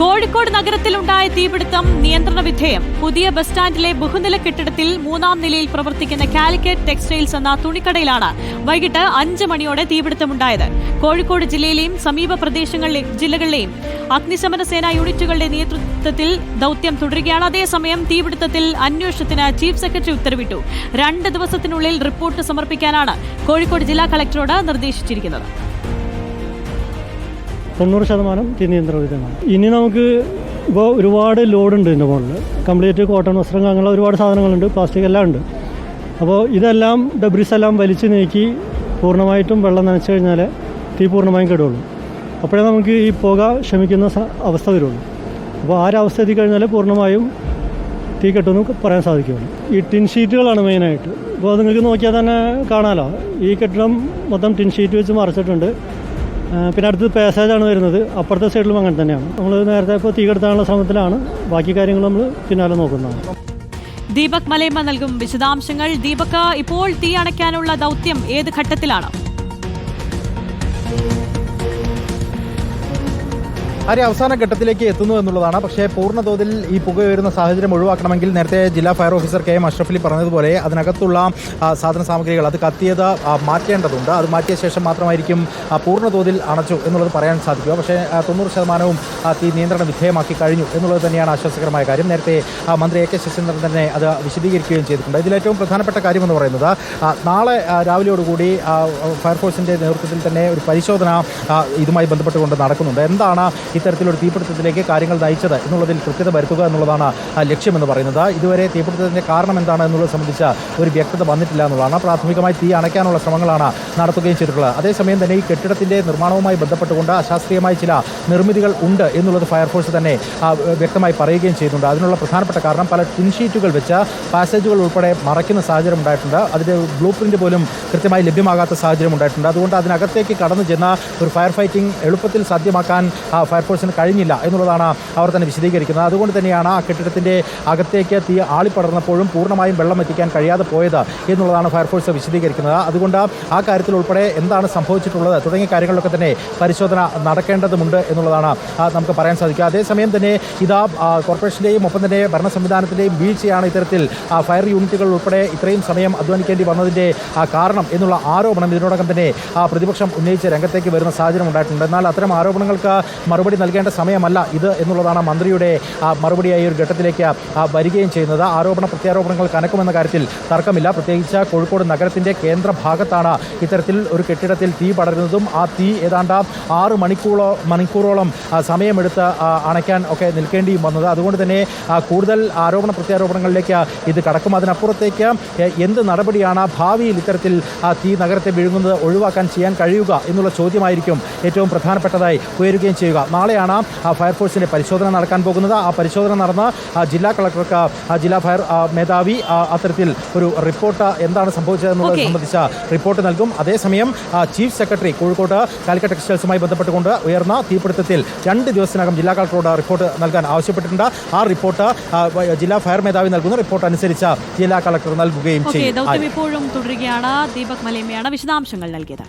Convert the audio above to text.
കോഴിക്കോട് നഗരത്തിലുണ്ടായ തീപിടുത്തം നിയന്ത്രണ വിധേയം. പുതിയ ബസ് സ്റ്റാൻഡിലെ ബഹുനില കെട്ടിടത്തിൽ മൂന്നാം നിലയിൽ പ്രവർത്തിക്കുന്ന കാലിക്കറ്റ് ടെക്സ്റ്റൈൽസ് എന്ന തുണിക്കടയിലാണ് വൈകിട്ട് അഞ്ച് മണിയോടെ തീപിടുത്തമുണ്ടായത്. കോഴിക്കോട് ജില്ലയിലെയും സമീപ പ്രദേശങ്ങളിലെ ജില്ലകളിലെയും അഗ്നിശമന സേനാ യൂണിറ്റുകളുടെ നേതൃത്വത്തിൽ ദൌത്യം തുടരുകയാണ്. അതേസമയം തീപിടുത്തത്തിൽ അന്വേഷണത്തിന് ചീഫ് സെക്രട്ടറി ഉത്തരവിട്ടു. രണ്ട് ദിവസത്തിനുള്ളിൽ റിപ്പോർട്ട് സമർപ്പിക്കാനാണ് കോഴിക്കോട് ജില്ലാ കളക്ടറോട് നിർദ്ദേശിച്ചിരിക്കുന്നത്. തൊണ്ണൂറ് ശതമാനം തീ വിധമാണ് ഇനി നമുക്ക് ഇപ്പോൾ ഒരുപാട് ലോഡുണ്ട് ഇതിന്റെ മുകളിൽ കംപ്ലീറ്റ് കോട്ടൺ വസ്ത്രം അങ്ങനെയുള്ള ഒരുപാട് സാധനങ്ങളുണ്ട് പ്ലാസ്റ്റിക് എല്ലാം ഉണ്ട്. അപ്പോൾ ഇതെല്ലാം ഡബ്രിസ് എല്ലാം വലിച്ചു നീക്കി പൂർണമായിട്ടും വെള്ളം നനച്ചു കഴിഞ്ഞാൽ തീ പൂർണമായും കെടുള്ളൂ അപ്പോഴേ നമുക്ക് ഈ പുക ശമിക്കുന്ന അവസ്ഥ വരുള്ളൂ അപ്പോൾ ആ ഒരു അവസ്ഥ എത്തിക്കഴിഞ്ഞാൽ പൂർണമായും തീ കെട്ടുമെന്ന് പറയാൻ സാധിക്കുള്ളൂ ഈ ടിൻ ഷീറ്റുകളാണ് മെയിനായിട്ട് അപ്പോൾ നിങ്ങൾക്ക് നോക്കിയാൽ തന്നെ കാണാമല്ലോ ഈ കെട്ടിടം മൊത്തം ടിൻ ഷീറ്റ് വെച്ച് മറച്ചിട്ടുണ്ട്. പിന്നെ അടുത്ത് പാസേജാണ് വരുന്നത്. അപ്പുറത്തെ സൈഡിലും അങ്ങനെ തന്നെയാണ്. നമ്മൾ നേരത്തെ ഇപ്പോൾ തീ കെടുത്താനുള്ള ശ്രമത്തിലാണ്. ബാക്കി കാര്യങ്ങൾ നമ്മൾ പിന്നാലെ നോക്കുന്നതാണ്. ദീപക് മലയമ്മ നൽകും വിശദാംശങ്ങൾ. ദീപക് ഇപ്പോൾ തീ അണയ്ക്കാനുള്ള ദൗത്യം ഏത് ഘട്ടത്തിലാണ്? ആര്യ അവസാന ഘട്ടത്തിലേക്ക് എത്തുന്നു എന്നുള്ളതാണ്. പക്ഷേ പൂർണതോതിൽ ഈ പുക ഉയരുന്ന സാഹചര്യം ഒഴിവാക്കണമെങ്കിൽ നേരത്തെ ജില്ലാ fire officer K M Ashrafali പറഞ്ഞതുപോലെ അതിനകത്തുള്ള സാധന സാമഗ്രികൾ അത് കത്തിയത് മാറ്റേണ്ടതുണ്ട്. അത് മാറ്റിയ ശേഷം മാത്രമായിരിക്കും പൂർണതോതിൽ പൂർണ തോതിൽ അണച്ചു എന്നുള്ളത് പറയാൻ സാധിക്കുക. പക്ഷേ തൊണ്ണൂറ് ശതമാനവും തീ നിയന്ത്രണ വിധേയമാക്കി കഴിഞ്ഞു എന്നുള്ളത് തന്നെയാണ് ആശ്വാസകരമായ കാര്യം. നേരത്തെ മന്ത്രി എ കെ ശശീന്ദ്രൻ തന്നെ അത് വിശദീകരിക്കുകയും ചെയ്തിട്ടുണ്ട്. ഇതിലേറ്റവും പ്രധാനപ്പെട്ട കാര്യമെന്ന് പറയുന്നത് നാളെ രാവിലെയോടുകൂടി ഫയർഫോഴ്സിന്റെ നേതൃത്വത്തിൽ തന്നെ ഒരു പരിശോധന ഇതുമായി ബന്ധപ്പെട്ടുകൊണ്ട് നടക്കുന്നുണ്ട്. എന്താണ് ഇത്തരത്തിലൊരു തീപിടുത്തത്തിലേക്ക് കാര്യങ്ങൾ നയിച്ചത് എന്നുള്ളതിൽ കൃത്യത വരുത്തുക എന്നുള്ളതാണ് ലക്ഷ്യമെന്ന് പറയുന്നത്. ഇതുവരെ തീപിടുത്തത്തിന്റെ കാരണം എന്താണ് എന്നുള്ളത് സംബന്ധിച്ച ഒരു വ്യക്തത വന്നിട്ടില്ല എന്നുള്ളതാണ്. പ്രാഥമികമായി തീ അണയ്ക്കാനുള്ള ശ്രമങ്ങളാണ് നടത്തുകയും ചെയ്തിട്ടുള്ളത്. അതേസമയം തന്നെ ഈ കെട്ടിടത്തിന്റെ നിർമ്മാണവുമായി ബന്ധപ്പെട്ടുകൊണ്ട് അശാസ്ത്രീയമായ ചില നിർമ്മിതികൾ ഉണ്ട് എന്നുള്ളത് ഫയർഫോഴ്സ് തന്നെ വ്യക്തമായി പറയുകയും ചെയ്യുന്നുണ്ട് അതിനുള്ള പ്രധാനപ്പെട്ട കാരണം പല ടിൻ ഷീറ്റുകൾ വെച്ച് പാസേജുകൾ ഉൾപ്പെടെ മറയ്ക്കുന്ന സാഹചര്യം ഉണ്ടായിട്ടുണ്ട്. അതിന്റെ ബ്ലൂ പ്രിന്റ് പോലും കൃത്യമായി ലഭ്യമാകാത്ത സാഹചര്യം ഉണ്ടായിട്ടുണ്ട്. അതുകൊണ്ട് അതിനകത്തേക്ക് കടന്നു ചെന്ന ഒരു ഫയർ ഫൈറ്റിംഗ് എളുപ്പത്തിൽ സാധ്യമാക്കാൻ ആ, ഫയർഫോഴ്സിന് കഴിഞ്ഞില്ല എന്നുള്ളതാണ് അവർ തന്നെ വിശദീകരിക്കുന്നത്. അതുകൊണ്ട് തന്നെയാണ് ആ കെട്ടിടത്തിന്റെ അകത്തേക്ക് തീ ആളിപ്പടർന്നപ്പോഴും പൂർണമായും വെള്ളം എത്തിക്കാൻ കഴിയാതെ പോയത് എന്നുള്ളതാണ് ഫയർഫോഴ്സ് വിശദീകരിക്കുന്നത്. അതുകൊണ്ട് ആ കാര്യത്തിൽ ഉൾപ്പെടെ എന്താണ് സംഭവിച്ചിട്ടുള്ളത് തുടങ്ങിയ കാര്യങ്ങളൊക്കെ തന്നെ പരിശോധന നടക്കേണ്ടതുണ്ട് എന്നുള്ളതാണ് നമുക്ക് പറയാൻ സാധിക്കുക. അതേസമയം തന്നെ ഇതാ കോർപ്പറേഷന്റെയും ഒപ്പം തന്നെ ഭരണ സംവിധാനത്തിന്റെയും വീഴ്ചയാണ് ഇത്തരത്തിൽ ഫയർ യൂണിറ്റുകൾ ഉൾപ്പെടെ ഇത്രയും സമയം അധ്വാനിക്കേണ്ടി വന്നതിന്റെ ആ, കാരണം എന്നുള്ള ആരോപണം ഇതിനോടകം തന്നെ പ്രതിപക്ഷം ഉന്നയിച്ച് രംഗത്തേക്ക് വരുന്ന സാഹചര്യം ഉണ്ടായിട്ടുണ്ട്. എന്നാൽ അത്തരം ആരോപണങ്ങൾക്ക് മറുപടി നൽകേണ്ട സമയമല്ല ഇത് എന്നുള്ളതാണ് മന്ത്രിയുടെ മറുപടിയായി ഒരു ഘട്ടത്തിലേക്ക് വരികയും ചെയ്യുന്നത്. ആരോപണ പ്രത്യാരോപണങ്ങൾ കനക്കുമെന്ന കാര്യത്തിൽ തർക്കമില്ല. പ്രത്യേകിച്ച് കോഴിക്കോട് നഗരത്തിന്റെ കേന്ദ്ര ഭാഗത്താണ് ഇത്തരത്തിൽ ഒരു കെട്ടിടത്തിൽ തീ പടരുന്നതും ആ തീ ഏതാണ്ട് ആറ് മണിക്കൂറോ മണിക്കൂറോളം സമയമെടുത്ത് അണയ്ക്കാൻ ഒക്കെ നിൽക്കേണ്ടിയും വന്നത്. അതുകൊണ്ട് തന്നെ കൂടുതൽ ആരോപണ പ്രത്യാരോപണങ്ങളിലേക്ക് ഇത് കടക്കും. അതിനപ്പുറത്തേക്ക് എന്ത് നടപടിയാണ് ഭാവിയിൽ ഇത്തരത്തിൽ തീ നഗരത്തെ വിഴുങ്ങുന്നത് ഒഴിവാക്കാൻ ചെയ്യാൻ കഴിയുക എന്നുള്ള ചോദ്യമായിരിക്കും ഏറ്റവും പ്രധാനപ്പെട്ടതായി ഉയരുകയും ചെയ്യുക. നാളെയാണ് ആ ഫയർഫോഴ്സിന്റെ പരിശോധന നടക്കാൻ പോകുന്നത്. ആ പരിശോധന നടന്ന ജില്ലാ കളക്ടർക്ക് ജില്ലാ ഫയർ മേധാവി അത്തരത്തിൽ ഒരു റിപ്പോർട്ട് എന്താണ് സംഭവിച്ചതെന്നുള്ളത് സംബന്ധിച്ച റിപ്പോർട്ട് നൽകും. അതേസമയം ചീഫ് സെക്രട്ടറി കോഴിക്കോട്ട് കാലിക്കറ്റ് ടെക്സ്റ്റൈൽസുമായി ബന്ധപ്പെട്ടുകൊണ്ട് ഉയർന്ന തീപിടുത്തത്തിൽ രണ്ട് ദിവസത്തിനകം ജില്ലാ കളക്ടറോട് റിപ്പോർട്ട് നൽകാൻ ആവശ്യപ്പെട്ടിട്ടുണ്ട്. ആ റിപ്പോർട്ട് ജില്ലാ ഫയർ മേധാവി നൽകുന്ന റിപ്പോർട്ട് അനുസരിച്ച് ജില്ലാ കളക്ടർ നൽകുകയും ചെയ്യും. ഇപ്പോഴും തുടരുകയാണ്. ദീപക് മലയമ്മയാണ് വിശദാംശങ്ങൾ നൽകിയത്.